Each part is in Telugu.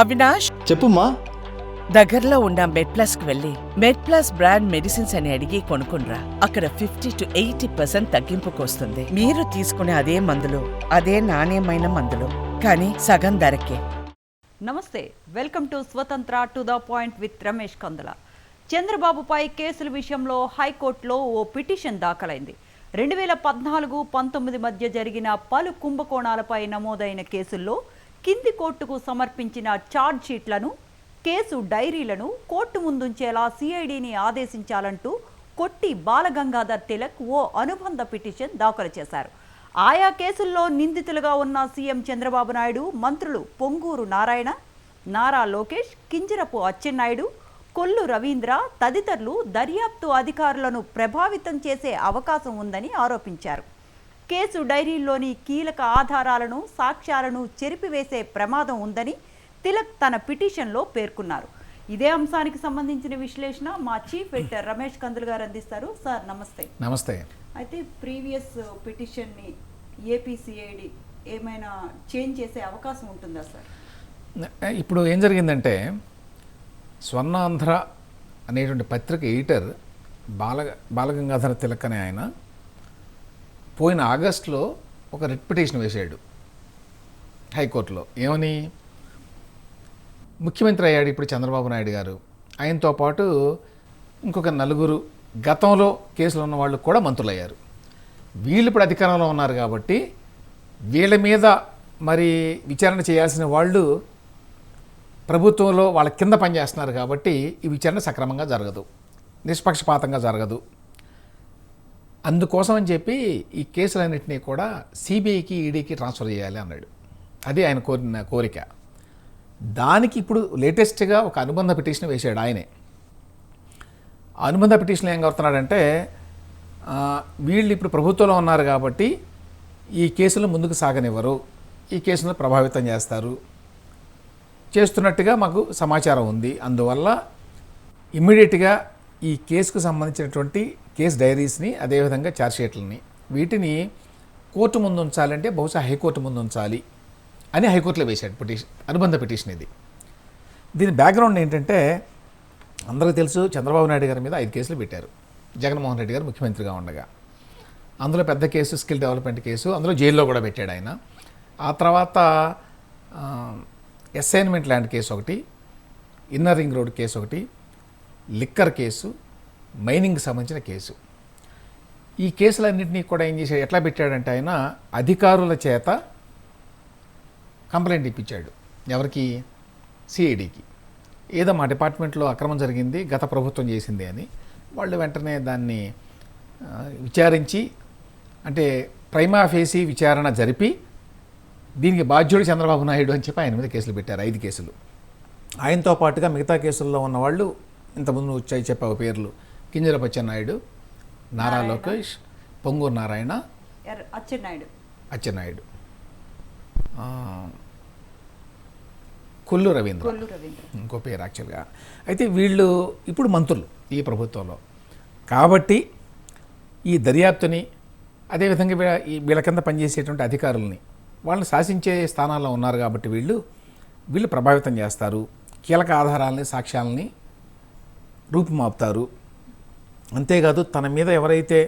అవినాష్? చెప్పుమా దగ్గరలో ఉన్న మెడ్ ప్లస్కు వెళ్ళి మెడ్ ప్లస్ బ్రాండ్ మెడిసిన్స్ అని అడిగి కొనుక్కునరా అక్కడ ఫిఫ్టీ టు ఎయిటీ పర్సెంట్ తగ్గింపుకు వస్తుంది మీరు తీసుకునే అదే మందులు అదే నాణ్యమైన మందులు. కానీ సగం ధరకే. నమస్తే welcome to Swatantra to the point with Ramesh Kandula. చంద్రబాబుపై కేసుల విషయంలో హైకోర్టులో ఓ పిటిషన్ దాఖలైంది. రెండు వేల పద్నాలుగు పంతొమ్మిది మధ్య జరిగిన పలు కుంభకోణాలపై నమోదైన కేసుల్లో కింది కోర్టుకు సమర్పించిన ఛార్జ్ షీట్లను కేసు డైరీలను కోర్టు ముందుంచేలా సిఐడిని ఆదేశించాలంటూ కొట్టి బాలగంగాధర్ తిలక్ ఓ అనుబంధ పిటిషన్ దాఖలు చేశారు. ఆయా కేసుల్లో నిందితులుగా ఉన్న సీఎం చంద్రబాబు నాయుడు మంత్రులు పొంగూరు నారాయణ నారా లోకేష్ కింజరపు అచ్చెన్నాయుడు కొల్లు రవీంద్ర తదితరులు దర్యాప్తు అధికారులను ప్రభావితం చేసే అవకాశం ఉందని ఆరోపించారు. కేసు డైరీల్లోని కీలక ఆధారాలను సాక్ష్యాలను చెరిపివేసే ప్రమాదం ఉందని తిలక్ తన పిటిషన్లో పేర్కొన్నారు. ఇదే అంశానికి సంబంధించిన విశ్లేషణ మా చీఫ్ ఎడిటర్ రమేష్ కందులు గారు అందిస్తారు. సార్ నమస్తే. నమస్తే. అయితే ప్రీవియస్ పిటిషన్ని ఏపీసీఐడి ఏమైనా చేంజ్ చేసే అవకాశం ఉంటుందా సార్? ఇప్పుడు ఏం జరిగిందంటే స్వర్ణాంధ్ర అనేటువంటి పత్రిక ఎడిటర్ బాల బాలగంగాధర తిలక్ అనే ఆయన పోయిన ఆగస్టులో ఒక రిట్ పిటిషన్ వేసాడు హైకోర్టులో. ఏమని? ముఖ్యమంత్రి అయ్యాడు ఇప్పుడు చంద్రబాబు నాయుడు గారు. ఆయనతో పాటు ఇంకొక నలుగురు గతంలో కేసులు ఉన్న వాళ్ళు కూడా మంత్రులయ్యారు. వీళ్ళు ఇప్పుడు అధికారంలో ఉన్నారు కాబట్టి వీళ్ళ మీద మరి విచారణ చేయాల్సిన వాళ్ళు ప్రభుత్వంలో వాళ్ళ కింద పనిచేస్తున్నారు కాబట్టి ఈ విచారణ సక్రమంగా జరగదు. నిష్పక్షపాతంగా జరగదు. అందుకోసం అని చెప్పి ఈ కేసులన్నింటినీ కూడా సిబిఐకి ఈడీకి ట్రాన్స్ఫర్ చేయాలి అన్నాడు. అది ఆయన కోరిన కోరిక. దానికి ఇప్పుడు లేటెస్ట్గా ఒక అనుబంధ పిటిషన్ వేశాడు ఆయనే. అనుబంధ పిటిషన్లో ఏం కోరుతున్నాడంటే వీళ్ళు ఇప్పుడు ప్రభుత్వంలో ఉన్నారు కాబట్టి ఈ కేసులు ముందుకు సాగనివ్వరు ఈ కేసులను ప్రభావితం చేస్తారు. చేస్తున్నట్టుగా మాకు సమాచారం ఉంది. అందువల్ల ఇమ్మీడియట్గా ఈ కేసుకు సంబంధించినటువంటి కేసు డైరీస్ని అదేవిధంగా ఛార్జ్షీట్లని వీటిని కోర్టు ముందు ఉంచాలంటే బహుశా హైకోర్టు ముందు ఉంచాలి అని హైకోర్టులో వేశాడు పిటిషన్ అనుబంధ పిటిషన్ ఇది. దీని బ్యాక్గ్రౌండ్ ఏంటంటే అందరికీ తెలుసు చంద్రబాబు నాయుడు గారి మీద ఐదు కేసులు పెట్టారు. జగన్మోహన్ రెడ్డి గారు ముఖ్యమంత్రిగా ఉండగా. అందులో పెద్ద కేసు స్కిల్ డెవలప్మెంట్ కేసు అందులో జైల్లో కూడా పెట్టాడు ఆయన. ఆ తర్వాత అసైన్మెంట్ ల్యాండ్ కేసు ఒకటి ఇన్నర్ రింగ్ రోడ్ కేసు ఒకటి లిక్కర్ కేసు మైనింగ్కి సంబంధించిన కేసు. ఈ కేసులన్నింటినీ కూడా ఏం చేశాడు ఎట్లా పెట్టాడంటే ఆయన అధికారుల చేత కంప్లైంట్ ఇప్పించాడు. ఎవరికి? సిఐడికి. ఏదో మా డిపార్ట్మెంట్లో అక్రమం జరిగింది గత ప్రభుత్వం చేసింది అని. వాళ్ళు వెంటనే దాన్ని విచారించి అంటే ప్రైమా ఫేసి విచారణ జరిపి దీనికి బాధ్యుడు చంద్రబాబు నాయుడు అని చెప్పి ఆయన మీద కేసులు పెట్టారు ఐదు కేసులు. ఆయనతో పాటుగా మిగతా కేసుల్లో ఉన్న వాళ్ళు ఇంతకుముందు నువ్వు చే- చెప్పావు పేర్లు. కింజర నాయుడు నారా లోకేష్ పొంగూరు నారాయణ అచ్చెన్నాయుడు. అచ్చెన్నాయుడు. కొల్లు రవీంద్ర. ఇంకో పేరు యాక్చువల్గా. అయితే వీళ్ళు ఇప్పుడు మంత్రులు ఈ ప్రభుత్వంలో. కాబట్టి ఈ దర్యాప్తుని అదేవిధంగా వీళ్ళ కింద పనిచేసేటువంటి అధికారుల్ని వాళ్ళని శాసించే స్థానాల్లో ఉన్నారు కాబట్టి వీళ్ళు వీళ్ళు ప్రభావితం చేస్తారు. కీలక ఆధారాలని సాక్ష్యాలని రూపుమాపుతారు. అంతేకాదు తన మీద ఎవరైతే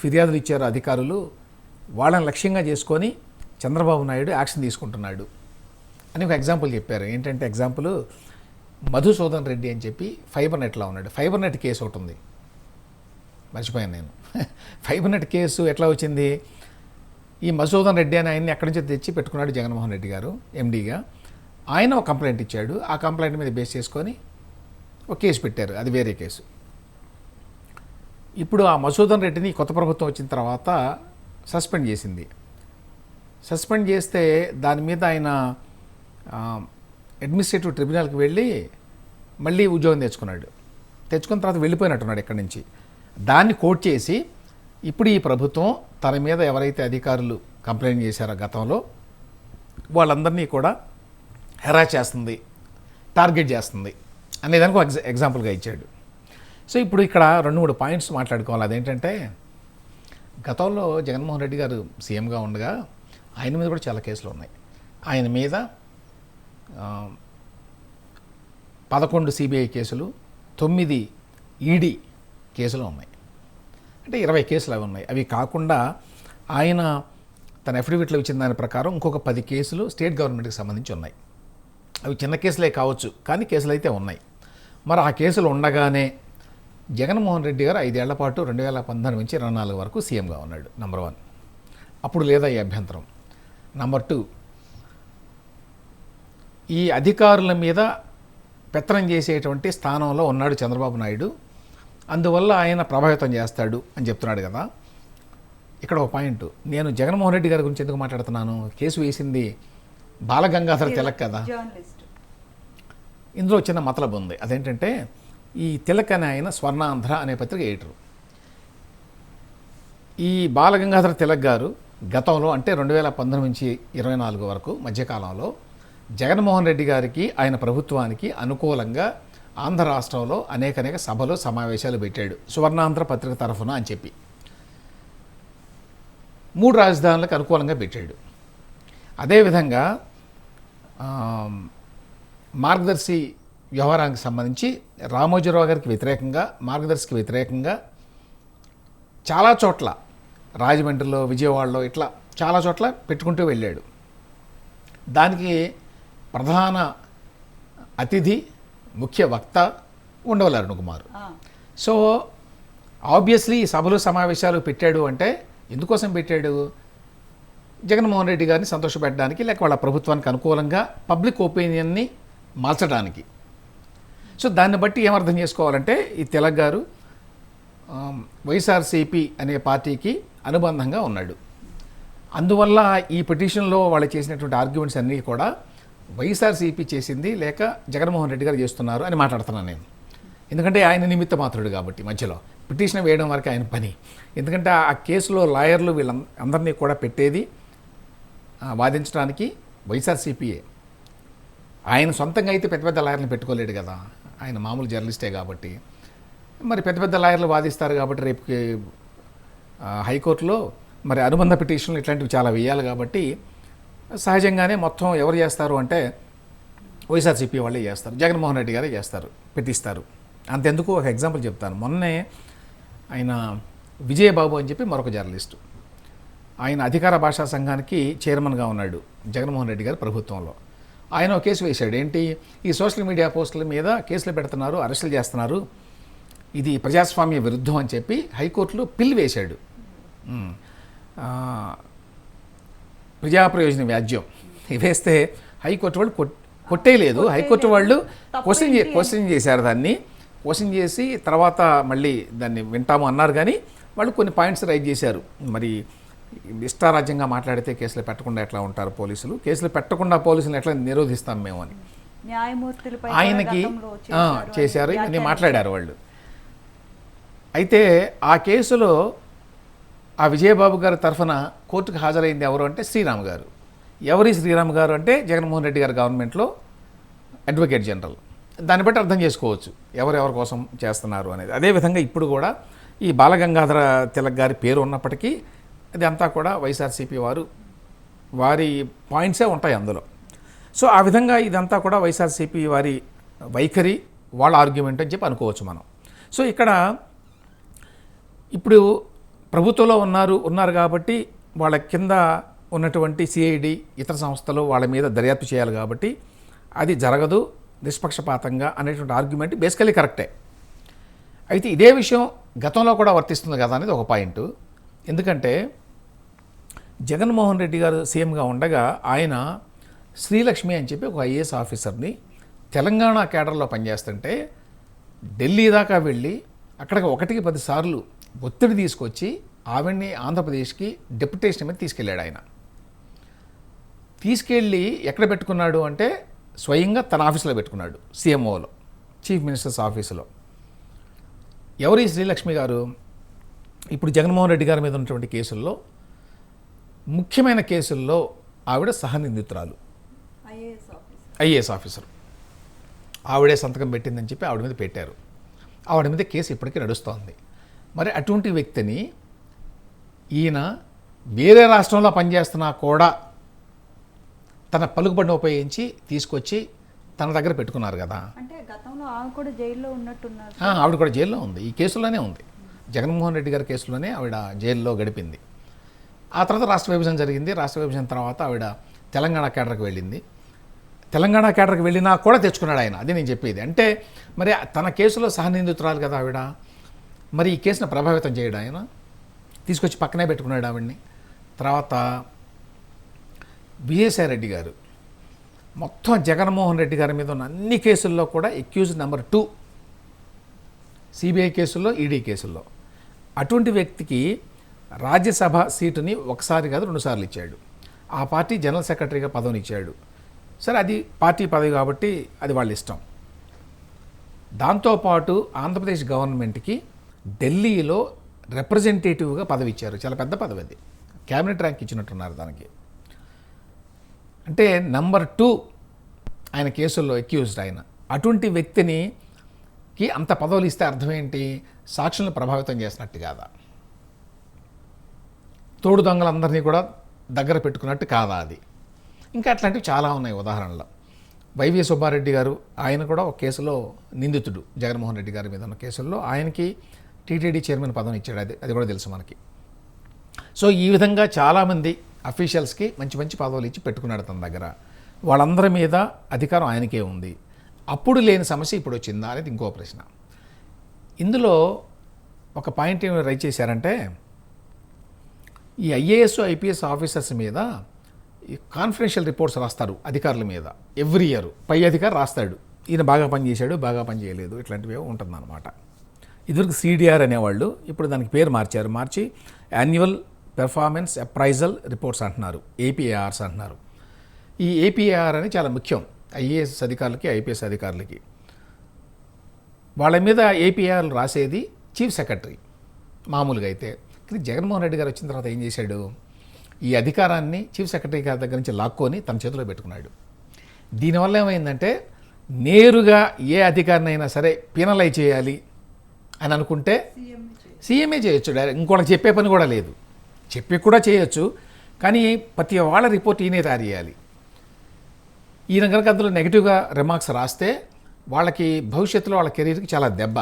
ఫిర్యాదులు ఇచ్చారో అధికారులు వాళ్ళని లక్ష్యంగా చేసుకొని చంద్రబాబు నాయుడు యాక్షన్ తీసుకుంటున్నాడు అని ఒక ఎగ్జాంపుల్ చెప్పారు. ఏంటంటే ఎగ్జాంపుల్ మధుసూదన్ రెడ్డి అని చెప్పి ఫైబర్ నెట్లో ఉన్నాడు. ఫైబర్ నెట్ కేసు ఒకటి ఉంది. మర్చిపోయాను నేను. ఫైబర్ నెట్ కేసు ఎట్లా వచ్చింది? ఈ మధుసూదన్ రెడ్డి అని ఆయన్ని ఎక్కడి నుంచి తెచ్చి పెట్టుకున్నాడు జగన్మోహన్ రెడ్డి గారు ఎండీగా ఆయన ఒక కంప్లైంట్ ఇచ్చాడు. ఆ కంప్లైంట్ మీద బేస్ చేసుకొని ఒక కేసు పెట్టారు. అది వేరే కేసు. ఇప్పుడు ఆ మసూదన్ రెడ్డిని కొత్త ప్రభుత్వం వచ్చిన తర్వాత సస్పెండ్ చేసింది. సస్పెండ్ చేస్తే దాని మీద ఆయన అడ్మినిస్ట్రేటివ్ ట్రిబ్యునల్కి వెళ్ళి మళ్ళీ ఉద్యోగం తెచ్చుకున్నాడు. తెచ్చుకున్న తర్వాత వెళ్ళిపోయినట్టున్నాడు ఇక్కడి నుంచి. దాన్ని కోట్ చేసి ఇప్పుడు ఈ ప్రభుత్వం తన మీద ఎవరైతే అధికారులు కంప్లైంట్ చేశారో గతంలో వాళ్ళందరినీ కూడా హెరా చేస్తుంది టార్గెట్ చేస్తుంది. అనేదానికి ఒక ఎగ్జా ఎగ్జాంపుల్గా ఇచ్చాడు. సో ఇప్పుడు ఇక్కడ రెండు మూడు పాయింట్స్ మాట్లాడుకోవాలి. అదేంటంటే గతంలో జగన్మోహన్ రెడ్డి గారు సీఎంగా ఉండగా ఆయన మీద కూడా చాలా కేసులు ఉన్నాయి. ఆయన మీద పదకొండు సిబిఐ కేసులు తొమ్మిది ఈడీ కేసులు ఉన్నాయి. అంటే ఇరవై కేసులు అవి ఉన్నాయి. అవి కాకుండా ఆయన తన అఫిడవిట్లో ఇచ్చిన దాని ప్రకారం ఇంకొక పది కేసులు స్టేట్ గవర్నమెంట్కి సంబంధించి ఉన్నాయి. అవి చిన్న కేసులే కావచ్చు కానీ కేసులు అయితే ఉన్నాయి. మరి ఆ కేసులు ఉండగానే జగన్మోహన్ రెడ్డి గారు ఐదేళ్ళ పాటు రెండు వేల పంతొమ్మిది నుంచి ఇరవై నాలుగు వరకు సీఎంగా ఉన్నాడు నంబర్ వన్ అప్పుడు లేదా ఈ అభ్యంతరం. నంబర్ టూ ఈ అధికారుల మీద పెత్తనం చేసేటువంటి స్థానంలో ఉన్నాడు చంద్రబాబు నాయుడు. అందువల్ల ఆయన ప్రభావితం చేస్తాడు అని చెప్తున్నాడు కదా. ఇక్కడ ఒక పాయింట్ నేను జగన్మోహన్ రెడ్డి గారి గురించి ఎందుకు మాట్లాడుతున్నాను? కేసు వేసింది బాలగంగాధర తిలక్ కదా. జర్నలిస్ట్ ఇందులో చిన్న మతలబు ఉంది. అదేంటంటే ఈ తిలక్ అనే ఆయన స్వర్ణాంధ్ర అనే పత్రిక ఎడిటరు. ఈ బాలగంగాధర తిలక్ గారు గతంలో అంటే రెండు వేల పంతొమ్మిది నుంచి ఇరవై నాలుగు వరకు మధ్యకాలంలో జగన్మోహన్ రెడ్డి గారికి ఆయన ప్రభుత్వానికి అనుకూలంగా ఆంధ్ర రాష్ట్రంలో అనేక అనేక సభలు సమావేశాలు పెట్టాడు. సువర్ణాంధ్ర పత్రిక తరఫున అని చెప్పి. మూడు రాజధానులకు అనుకూలంగా పెట్టాడు. అదేవిధంగా మార్గదర్శి వ్యవహారానికి సంబంధించి రామోజీరావు గారికి వ్యతిరేకంగా మార్గదర్శికి వ్యతిరేకంగా చాలా చోట్ల రాజమండ్రిలో విజయవాడలో ఇట్లా చాలా చోట్ల పెట్టుకుంటూ వెళ్ళాడు. దానికి ప్రధాన అతిథి ముఖ్య వక్త ఉండవల్లి అరుణ్ కుమార్ సో ఆబ్వియస్లీ ఈ సభలు సమావేశాలు పెట్టాడు అంటే ఎందుకోసం పెట్టాడు? జగన్మోహన్ రెడ్డి గారిని సంతోషపెట్టడానికి లేక వాళ్ళ ప్రభుత్వానికి అనుకూలంగా పబ్లిక్ ఒపీనియన్ని మార్చడానికి. సో దాన్ని బట్టి ఏమర్థం చేసుకోవాలంటే ఈ తెలగ్ గారు వైఎస్ఆర్సీపీ అనే పార్టీకి అనుబంధంగా ఉన్నాడు. అందువల్ల ఈ పిటిషన్లో వాళ్ళు చేసినటువంటి ఆర్గ్యుమెంట్స్ అన్నీ కూడా వైఎస్ఆర్సీపీ చేసింది లేక జగన్మోహన్ రెడ్డి గారు చేస్తున్నారు అని మాట్లాడుతున్నాను నేను. ఎందుకంటే ఆయన నిమిత్త మాత్రుడు కాబట్టి మధ్యలో. పిటిషన్ వేయడం వరకు ఆయన పని. ఎందుకంటే ఆ కేసులో లాయర్లు వీళ్ళ అందరినీ కూడా పెట్టేది వాదించడానికి వైఎస్ఆర్సీపీఏ ఆయన సొంతంగా అయితే పెద్ద పెద్ద లాయర్ని పెట్టుకోలేడు కదా. ఆయన మామూలు జర్నలిస్టే కాబట్టి. మరి పెద్ద పెద్ద లాయర్లు వాదిస్తారు కాబట్టి రేపు హైకోర్టులో మరి అనుబంధ పిటిషన్లు ఇట్లాంటివి చాలా వేయాలి కాబట్టి సహజంగానే మొత్తం ఎవరు చేస్తారు అంటే వైఎస్ఆర్సీపీ వాళ్ళే చేస్తారు. జగన్మోహన్ రెడ్డి గారే చేస్తారు పెట్టిస్తారు. అంతెందుకు ఒక ఎగ్జాంపుల్ చెప్తాను. మొన్నే ఆయన విజయబాబు అని చెప్పి మరొక జర్నలిస్టు. ఆయన అధికార భాషా సంఘానికి చైర్మన్గా ఉన్నాడు జగన్మోహన్ రెడ్డి గారి ప్రభుత్వంలో. ఆయన కేసు వేశాడు. ఏంటి? ఈ సోషల్ మీడియా పోస్టుల మీద కేసులు పెడుతున్నారు అరెస్టులు చేస్తున్నారు. ఇది ప్రజాస్వామ్య విరుద్ధం అని చెప్పి హైకోర్టులో పిల్ వేశాడు. ఉమ్. ఆ, ప్రజా ప్రయోజన వ్యాజ్యం. వేస్తే హైకోర్టు వాళ్ళు కొట్- కొట్టేయలేదు. హైకోర్టు వాళ్ళు క్వశ్చన్ చే- క్వశ్చన్ చేశారు దాన్ని. క్వశ్చన్ చేసి తర్వాత మళ్ళీ దాన్ని వింటాము అన్నారు కానీ వాళ్ళు కొన్ని పాయింట్స్ రైజ్ చేశారు. మరి ఇష్టారాజ్యంగా మాట్లాడితే కేసులు పెట్టకుండా ఎట్లా ఉంటారు పోలీసులు? కేసులు పెట్టకుండా పోలీసులు ఎట్లా నిరోధిస్తాం మేము అని. ఆయనకి చేశారు ఇవన్నీ. మాట్లాడారు వాళ్ళు. అయితే ఆ కేసులో ఆ విజయబాబు గారి తరఫున కోర్టుకు హాజరైంది ఎవరు అంటే శ్రీరామ్ గారు. ఎవరి శ్రీరామ్ గారు అంటే జగన్మోహన్ రెడ్డి గారి గవర్నమెంట్లో అడ్వకేట్ జనరల్. దాన్ని బట్టి అర్థం చేసుకోవచ్చు ఎవరెవరి కోసం చేస్తున్నారు అనేది. అదేవిధంగా ఇప్పుడు కూడా ఈ బాలగంగాధర తిలక్ గారి పేరు ఉన్నప్పటికీ ఇదంతా కూడా వైఎస్ఆర్సీపీ వారు వారి పాయింట్సే ఉంటాయి అందులో. సో ఆ విధంగా ఇదంతా కూడా వైఎస్ఆర్సీపీ వారి వైఖరి వాళ్ళ ఆర్గ్యుమెంట్ అని చెప్పి అనుకోవచ్చు మనం. సో ఇక్కడ ఇప్పుడు ప్రభుత్వంలో ఉన్నారు ఉన్నారు కాబట్టి వాళ్ళ కింద ఉన్నటువంటి సిఐడి ఇతర సంస్థలు వాళ్ళ మీద దర్యాప్తు చేయాలి కాబట్టి అది జరగదు నిష్పక్షపాతంగా అనేటువంటి ఆర్గ్యుమెంట్ బేసికలీ కరెక్టే. అయితే ఇదే విషయం గతంలో కూడా వర్తిస్తుంది కదా అనేది ఒక పాయింట్. ఎందుకంటే జగన్మోహన్ రెడ్డి గారు సీఎంగా ఉండగా ఆయన శ్రీలక్ష్మి అని చెప్పి ఒక ఐఏఎస్ ఆఫీసర్ని తెలంగాణ కేడర్లో పనిచేస్తుంటే ఢిల్లీ దాకా వెళ్ళి అక్కడికి ఒకటికి పదిసార్లు ఒత్తిడి తీసుకొచ్చి ఆవిడ్ని ఆంధ్రప్రదేశ్కి డెప్యుటేషన్ మీద తీసుకెళ్ళాడు ఆయన. తీసుకెళ్ళి ఎక్కడ పెట్టుకున్నాడు అంటే స్వయంగా తన ఆఫీసులో పెట్టుకున్నాడు సీఎంఓలో చీఫ్ మినిస్టర్స్ ఆఫీసులో. ఎవరి శ్రీలక్ష్మి గారు? ఇప్పుడు జగన్మోహన్ రెడ్డి గారి మీద ఉన్నటువంటి కేసుల్లో ముఖ్యమైన కేసుల్లో ఆవిడ సహనిందితురాలు. IAS officer. IAS officer. ఆవిడే సంతకం పెట్టిందని చెప్పి ఆవిడ మీద పెట్టారు. ఆవిడ మీద కేసు ఇప్పటికీ నడుస్తోంది. మరి అటువంటి వ్యక్తిని ఈయన వేరే రాష్ట్రంలో పనిచేస్తున్నా కూడా తన పలుకుబడిని ఉపయోగించి తీసుకొచ్చి తన దగ్గర పెట్టుకున్నారు కదా. అంటే గతంలో ఆమె కూడా జైల్లో ఉన్నట్టున్నారు. ఆవిడ కూడా జైల్లో ఉంది. ఈ కేసులోనే ఉంది. జగన్మోహన్ రెడ్డి గారి కేసులోనే ఆవిడ జైల్లో గడిపింది. ఆ తర్వాత రాష్ట్ర విభజన జరిగింది. రాష్ట్ర విభజన తర్వాత ఆవిడ తెలంగాణ కేడర్కి వెళ్ళింది. తెలంగాణ కేడర్కి వెళ్ళినా కూడా తెచ్చుకున్నాడు ఆయన. అది నేను చెప్పేది. అంటే మరి తన కేసులో సహనిందితురాలు కదా ఆవిడ. మరి ఈ కేసును ప్రభావితం చేయడం ఆయన? తీసుకొచ్చి పక్కనే పెట్టుకున్నాడు ఆవిడ్ని. తర్వాత విజయసాయి రెడ్డి గారు. మొత్తం జగన్మోహన్ రెడ్డి గారి మీద ఉన్న అన్ని కేసుల్లో కూడా ఎక్యూజ్ నెంబర్ టూ. సిబిఐ కేసుల్లో ఈడీ కేసుల్లో. అటువంటి వ్యక్తికి రాజ్యసభ సీటుని ఒకసారి కాదు రెండుసార్లు ఇచ్చాడు. ఆ పార్టీ జనరల్ సెక్రటరీగా పదవిని ఇచ్చాడు. సరే అది పార్టీ పదవి కాబట్టి అది వాళ్ళ ఇష్టం. దాంతోపాటు ఆంధ్రప్రదేశ్ గవర్నమెంట్కి ఢిల్లీలో రిప్రజెంటేటివ్గా పదవి ఇచ్చారు. చాలా పెద్ద పదవి అది. క్యాబినెట్ ర్యాంక్ ఇచ్చినట్టున్నారు దానికి. అంటే నంబర్ టూ ఆయన కేసుల్లో అక్యూజ్డ్ ఆయన. అటువంటి వ్యక్తిని కి అంత పదవులు ఇస్తే అర్థం ఏంటి? సాక్షులను ప్రభావితం చేసినట్టు కాదా? తోడు దొంగలందరినీ కూడా దగ్గర పెట్టుకున్నట్టు కాదా అది? ఇంకా అట్లాంటివి చాలా ఉన్నాయి ఉదాహరణలు. వైవి సుబ్బారెడ్డి గారు ఆయన కూడా ఒక కేసులో నిందితుడు. జగన్మోహన్ రెడ్డి గారి మీద ఉన్న కేసుల్లో ఆయనకి టీటీడీ చైర్మన్ పదం ఇచ్చాడు. అది అది కూడా తెలుసు మనకి. సో ఈ విధంగా చాలామంది అఫీషియల్స్కి మంచి మంచి పదవులు ఇచ్చి పెట్టుకున్నాడు తన దగ్గర. వాళ్ళందరి మీద అధికారం ఆయనకే ఉంది. అప్పుడు లేని సమస్య ఇప్పుడు వచ్చిందా? అనేది ఇంకో ప్రశ్న. ఇందులో ఒక పాయింట్ ఏమి రైట్ చేశారంటే ఈ ఐఏఎస్ ఐపీఎస్ ఆఫీసర్స్ మీద ఈ కాన్ఫిడెన్షియల్ రిపోర్ట్స్ రాస్తారు అధికారుల మీద. ఎవ్రీ ఇయర్ పై అధికారి రాస్తాడు. ఈయన బాగా పనిచేశాడు బాగా పనిచేయలేదు ఇట్లాంటివి ఉంటుందన్నమాట. ఇదివరకు సిడిఆర్ అనేవాళ్ళు ఇప్పుడు దానికి పేరు మార్చారు. మార్చి యాన్యువల్ పెర్ఫార్మెన్స్ అప్రైజల్ రిపోర్ట్స్ అంటున్నారు ఏపీఏఆర్స్ అంటున్నారు. ఈ ఏపీఏఆర్ అనేది చాలా ముఖ్యం ఐఏఎస్ అధికారులకి ఐపీఎస్ అధికారులకి. వాళ్ళ మీద ఏపీఆర్ రాసేది చీఫ్ సెక్రటరీ మామూలుగా అయితే. కానీ జగన్మోహన్ రెడ్డి గారు వచ్చిన తర్వాత ఏం చేశాడు? ఈ అధికారాన్ని చీఫ్ సెక్రటరీ గారి దగ్గర నుంచి లాక్కొని తన చేతిలో పెట్టుకున్నాడు. దీనివల్ల ఏమైందంటే నేరుగా ఏ అధికారినైనా సరే పీనలై చేయాలి అని అనుకుంటే సీఎంఏ చేయొచ్చు. డైరెక్ట్ ఇంకోటి చెప్పే పని కూడా లేదు. చెప్పి కూడా చేయొచ్చు. కానీ ప్రతి వాళ్ళ రిపోర్ట్ ఈయనే తయారు చేయాలి. ఈయన కనుక అందులో నెగిటివ్గా రిమార్క్స్ రాస్తే వాళ్ళకి భవిష్యత్తులో వాళ్ళ కెరీర్కి చాలా దెబ్బ.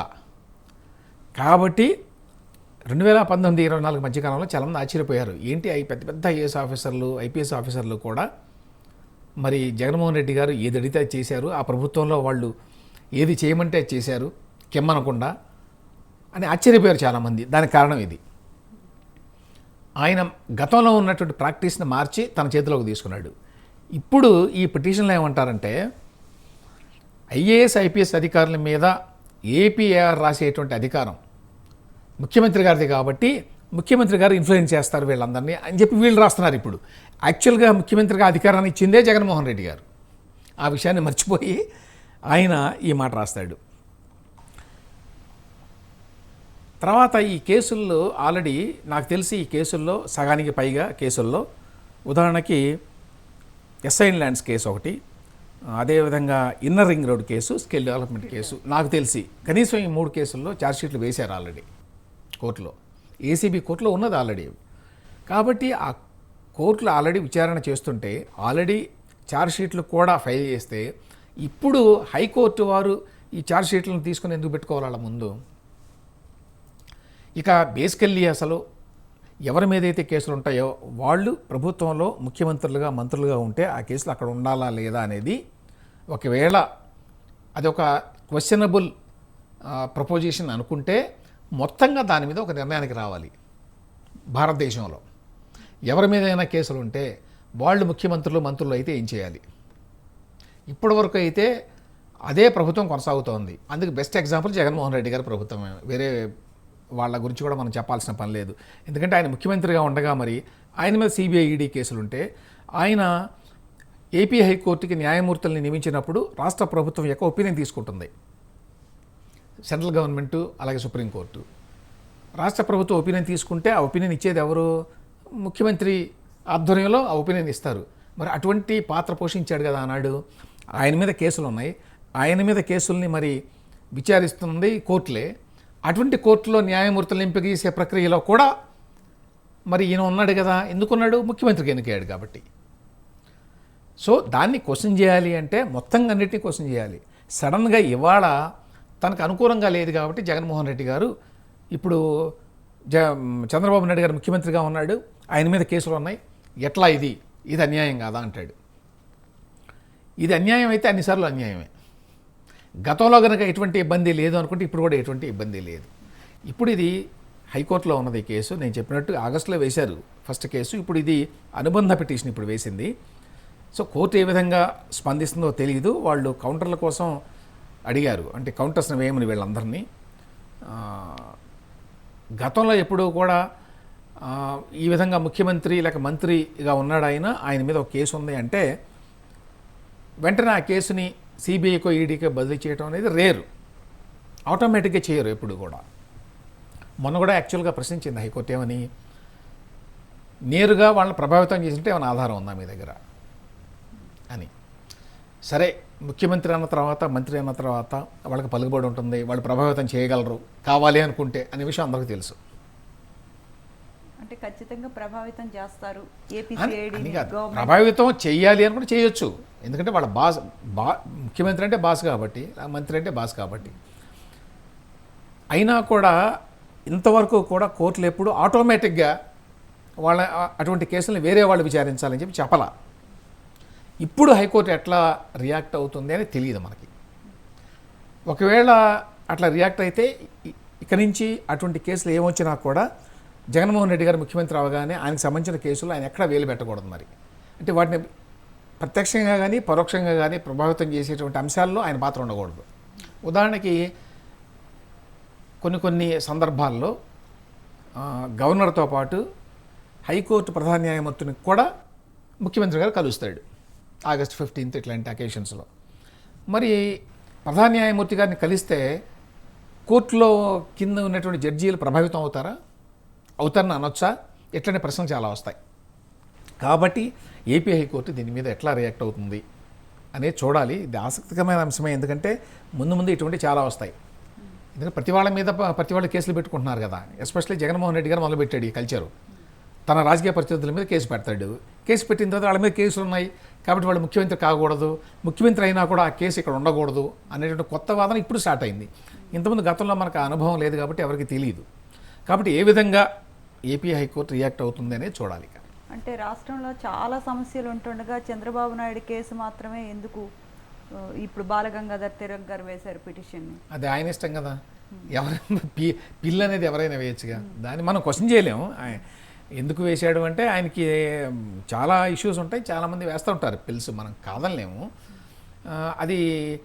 కాబట్టి రెండు వేల పంతొమ్మిది ఇరవై నాలుగు మధ్యకాలంలో చాలామంది ఆశ్చర్యపోయారు. ఏంటి అవి పెద్ద పెద్ద ఐఏఎస్ ఆఫీసర్లు ఐపీఎస్ ఆఫీసర్లు కూడా మరి జగన్మోహన్ రెడ్డి గారు ఏది అడిగితే అది చేశారు ఆ ప్రభుత్వంలో వాళ్ళు ఏది చేయమంటే అది చేశారు కెమ్మనకుండా అని ఆశ్చర్యపోయారు చాలామంది. దానికి కారణం ఇది. ఆయన గతంలో ఉన్నటువంటి ప్రాక్టీస్ని మార్చి తన చేతిలోకి తీసుకున్నాడు. ఇప్పుడు ఈ పిటిషన్లో ఏమంటారంటే ఐఏఎస్ ఐపీఎస్ అధికారుల మీద ఏపీఆర్ రాసేటువంటి అధికారం ముఖ్యమంత్రి గారిది కాబట్టి ముఖ్యమంత్రి గారు ఇన్ఫ్లుయెన్స్ చేస్తారు వీళ్ళందరినీ అని చెప్పి వీళ్ళు రాస్తున్నారు ఇప్పుడు. యాక్చువల్గా ముఖ్యమంత్రిగా అధికారాన్ని ఇచ్చిందే జగన్మోహన్ రెడ్డి గారు. ఆ విషయాన్ని మర్చిపోయి ఆయన ఈ మాట రాస్తాడు. తర్వాత ఈ కేసుల్లో ఆల్రెడీ నాకు తెలిసి ఈ కేసుల్లో సగానికి పైగా కేసుల్లో ఉదాహరణకి ఎస్ఐన్ ల్యాండ్స్ కేసు ఒకటి అదేవిధంగా inner ring road case skill development case నాకు తెలిసి కనీసం ఈ మూడు కేసుల్లో ఛార్జ్షీట్లు వేశారు ఆల్రెడీ. కోర్టులో. ఏసీబీ కోర్టులో ఉన్నది ఆల్రెడీ. కాబట్టి ఆ కోర్టులో ఆల్రెడీ విచారణ చేస్తుంటే ఆల్రెడీ ఛార్జ్షీట్లు కూడా ఫైల్ చేస్తే ఇప్పుడు హైకోర్టు వారు ఈ ఛార్జ్షీట్లను తీసుకుని ఎందుకు పెట్టుకోవాలి వాళ్ళ ముందు? ఇక బేసికల్లీ అసలు ఎవరి మీద అయితే కేసులు ఉంటాయో వాళ్ళు ప్రభుత్వంలో ముఖ్యమంత్రులుగా మంత్రులుగా ఉంటే ఆ కేసులు అక్కడ ఉండాలా లేదా అనేది ఒకవేళ అది ఒక క్వశ్చనబుల్ ప్రపోజిషన్ అనుకుంటే మొత్తంగా దాని మీద ఒక నిర్ణయానికి రావాలి. భారతదేశంలో ఎవరి మీదైనా కేసులు ఉంటే వాళ్ళు ముఖ్యమంత్రులు మంత్రులు అయితే ఏం చేయాలి? ఇప్పటివరకు అయితే అదే ప్రభుత్వం కొనసాగుతోంది. అందుకు బెస్ట్ ఎగ్జాంపుల్ జగన్మోహన్ రెడ్డి గారి ప్రభుత్వమే వేరే వాళ్ళ గురించి కూడా మనం చెప్పాల్సిన పని లేదు. ఎందుకంటే ఆయన ముఖ్యమంత్రిగా ఉండగా మరి ఆయన మీద సిబిఐ ఈడీ కేసులుంటే ఆయన ఏపీ హైకోర్టుకి న్యాయమూర్తుల్ని నియమించినప్పుడు రాష్ట్ర ప్రభుత్వం యొక్క ఒపీనియన్ తీసుకుంటుంది. సెంట్రల్ గవర్నమెంటు అలాగే సుప్రీంకోర్టు రాష్ట్ర ప్రభుత్వం ఒపీనియన్ తీసుకుంటే ఆ ఒపీనియన్ ఇచ్చేది ఎవరు? ముఖ్యమంత్రి ఆధ్వర్యంలో ఆ ఒపీనియన్ ఇస్తారు. మరి అటువంటి పాత్ర పోషించాడు కదా అన్నాడు ఆయన మీద కేసులు ఉన్నాయి. ఆయన మీద కేసుల్ని మరి విచారిస్తుంది కోర్టులే. అటువంటి కోర్టులో న్యాయమూర్తులను ఎంపిక చేసే ప్రక్రియలో కూడా మరి ఈయన ఉన్నాడు కదా. ఎందుకున్నాడు? ముఖ్యమంత్రికి ఎన్నికయ్యాడు కాబట్టి. సో దాన్ని క్వశ్చన్ చేయాలి అంటే మొత్తంగా అన్నిటినీ క్వశ్చన్ చేయాలి. సడన్గా ఇవాళ తనకు అనుకూలంగా లేదు కాబట్టి జగన్మోహన్ రెడ్డి గారు ఇప్పుడు జ చంద్రబాబు నాయుడు గారు ముఖ్యమంత్రిగా ఉన్నాడు. ఆయన మీద కేసులు ఉన్నాయి. ఎట్లా ఇది? ఇది అన్యాయం కాదా? అంటాడు. ఇది అన్యాయం అయితే అన్నిసార్లు అన్యాయమే. గతంలో కనుక ఎటువంటి ఇబ్బంది లేదు అనుకుంటే ఇప్పుడు కూడా ఎటువంటి ఇబ్బంది లేదు. ఇప్పుడు ఇది హైకోర్టులో ఉన్నది ఈ కేసు. నేను చెప్పినట్టు ఆగస్టులో వేశారు ఫస్ట్ కేసు. ఇప్పుడు ఇది అనుబంధ పిటిషన్ ఇప్పుడు వేసింది. సో కోర్టు ఏ విధంగా స్పందిస్తుందో తెలియదు వాళ్ళు కౌంటర్ల కోసం అడిగారు. అంటే కౌంటర్స్ వేయమని వీళ్ళందరినీ. గతంలో ఎప్పుడూ కూడా ఈ విధంగా ముఖ్యమంత్రి లేక మంత్రిగా ఉన్నాడు ఆయన ఆయన మీద ఒక కేసు ఉంది అంటే వెంటనే ఆ కేసుని సిబిఐకో ఈడీకో బదిలీ చేయడం అనేది రేరు. ఆటోమేటిక్గా చేయరు ఎప్పుడు కూడా. మొన్న కూడా యాక్చువల్గా ప్రశ్నించింది హైకోర్టు ఏమని నేరుగా వాళ్ళని ప్రభావితం చేసింటే ఏమైనా ఆధారం ఉందా మీ దగ్గర? అని. సరే ముఖ్యమంత్రి అన్న తర్వాత మంత్రి అన్న తర్వాత వాళ్ళకి పలుకుబడి ఉంటుంది. వాళ్ళు ప్రభావితం చేయగలరు. కావాలి అనుకుంటే అనే విషయం అందరికీ తెలుసు. అంటే ఖచ్చితంగా ప్రభావితం చేస్తారు. ప్రభావితం చెయ్యాలి అని కూడా చేయొచ్చు. ఎందుకంటే వాళ్ళ బాస్ బా ముఖ్యమంత్రి అంటే బాస్ కాబట్టి మంత్రి అంటే బాస్ కాబట్టి. అయినా కూడా ఇంతవరకు కూడా కోర్టులు ఎప్పుడు ఆటోమేటిక్గా వాళ్ళ అటువంటి కేసులను వేరే వాళ్ళు విచారించాలని చెప్పి చెప్పలా. ఇప్పుడు హైకోర్టు ఎట్లా రియాక్ట్ అవుతుంది అని తెలియదు మనకి. ఒకవేళ అట్లా రియాక్ట్ అయితే ఇక్కడి ఇక నుంచి అటువంటి కేసులు ఏమొచ్చినా కూడా జగన్మోహన్ రెడ్డి గారు ముఖ్యమంత్రి అవగానే ఆయనకు సంబంధించిన కేసులు ఆయన ఎక్కడ వేలు పెట్టకూడదు మరి. అంటే వాటిని ప్రత్యక్షంగా కానీ పరోక్షంగా కానీ ప్రభావితం చేసేటువంటి అంశాల్లో ఆయన పాత్ర ఉండకూడదు. ఉదాహరణకి కొన్ని కొన్ని సందర్భాల్లో గవర్నర్తో పాటు హైకోర్టు ప్రధాన న్యాయమూర్తిని కూడా ముఖ్యమంత్రి గారు కలుస్తాడు. ఆగస్ట్ ఫిఫ్టీన్త్ ఇట్లాంటి అకేషన్స్లో. మరి ప్రధాన న్యాయమూర్తి గారిని కలిస్తే కోర్టులో కింద ఉన్నటువంటి జడ్జీలు ప్రభావితం అవుతారా? అవుతారని అనొచ్చా? ఇట్లనే ప్రశ్నలు చాలా వస్తాయి. కాబట్టి ఏపీ హైకోర్టు దీని మీద ఎట్లా రియాక్ట్ అవుతుంది అనేది చూడాలి. ఇది ఆసక్తికరమైన అంశమే. ఎందుకంటే ముందు ముందు ఇటువంటి చాలా వస్తాయి. ఎందుకంటే ప్రతి వాళ్ళ మీద ప్రతి వాళ్ళు కేసులు పెట్టుకుంటున్నారు కదా. ఎస్పెషల్లీ జగన్మోహన్ రెడ్డి గారు మొదలుపెట్టాడు ఈ కల్చరు. తన రాజకీయ పరిస్థితుల మీద కేసు పెడతాడు. కేసు పెట్టిన తర్వాత వాళ్ళ మీద కేసులు ఉన్నాయి. కాబట్టి వాళ్ళు ముఖ్యమంత్రి కాకూడదు. ముఖ్యమంత్రి అయినా కూడా ఆ కేసు ఇక్కడ ఉండకూడదు అనేటువంటి కొత్త వాదన ఇప్పుడు స్టార్ట్ అయింది. ఇంతకుముందు గతంలో మనకు ఆ అనుభవం లేదు కాబట్టి ఎవరికి తెలియదు. కాబట్టి ఏ విధంగా ఏపీ హైకోర్టు రియాక్ట్ అవుతుంది అనేది చూడాలి. అంటే రాష్ట్రంలో చాలా సమస్యలు ఉంటుండగా చంద్రబాబు నాయుడు కేసు మాత్రమే ఎందుకు ఇప్పుడు బాలగంగాధర్ తిలక్ గారు వేశారు పిటిషన్ని? అది ఆయన ఇష్టం కదా. ఎవరైనా పి పిల్ అనేది ఎవరైనా వేయచ్చుగా. దాన్ని మనం క్వశ్చన్ చేయలేము. ఎందుకు వేశాడు అంటే ఆయనకి చాలా ఇష్యూస్ ఉంటాయి చాలామంది వేస్తూ ఉంటారు. పిల్స్ మనం కాదనలేము. అది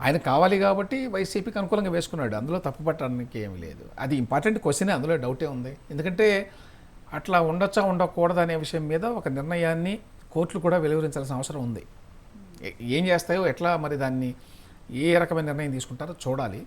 ఆయన కావాలి కాబట్టి వైసీపీకి అనుకూలంగా వేసుకున్నాడు. అందులో తప్పు పట్టడానికి ఏమీ లేదు. అది ఇంపార్టెంట్ క్వశ్చనే అందులో డౌటే ఉంది. ఎందుకంటే అట్లా ఉండొచ్చా ఉండకూడదు అనే విషయం మీద ఒక నిర్ణయాన్ని కోర్టులు కూడా వెలువరించాల్సిన అవసరం ఉంది. ఏం చేస్తాయో ఎట్లా మరి దాన్ని ఏ రకమైన నిర్ణయం తీసుకుంటారో చూడాలి.